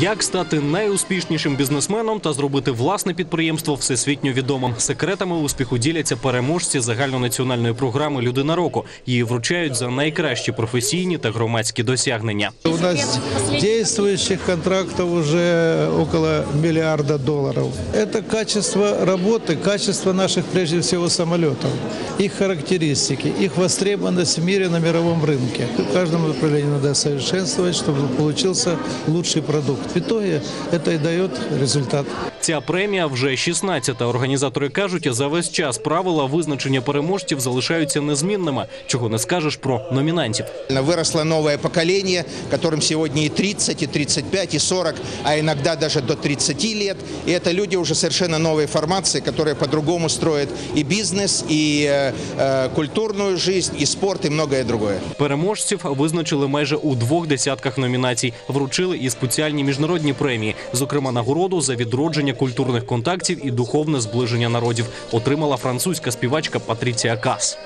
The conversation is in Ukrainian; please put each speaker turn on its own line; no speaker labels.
Як стати найуспішнішим бізнесменом та зробити власне підприємство всесвітньо відомим? Секретами успіху діляться переможці загальнонаціональної програми Людина року. Її вручають за найкращі професійні та громадські досягнення.
У нас действующих контрактов уже около миллиарда долларов. Это качество работы, качество наших, прежде всего, самолетов, их характеристики, их востребованность в мире на мировом рынке. В каждом направлении надо совершенствовать, чтобы получился лучший продукт. В итоге это и дает результат.
Ця премія вже 16-та. Організатори кажуть, за весь час правила визначення переможців залишаються незмінними. Чого не скажеш про номінантів.
Выросло новое поколение, которым сегодня и 30, и 35, и 40, а иногда даже до 30 лет. И это люди уже совершенно новой формации, которые по-другому строят и бизнес, и э, э, культурную жизнь, и спорт, и многое другое.
Переможців визначили майже у двох десятках номінацій. Вручили і спеціальні міжнародні премії, зокрема нагороду за відродження культурних контактів і духовне зближення народів. Отримала французька співачка Патріція Кас.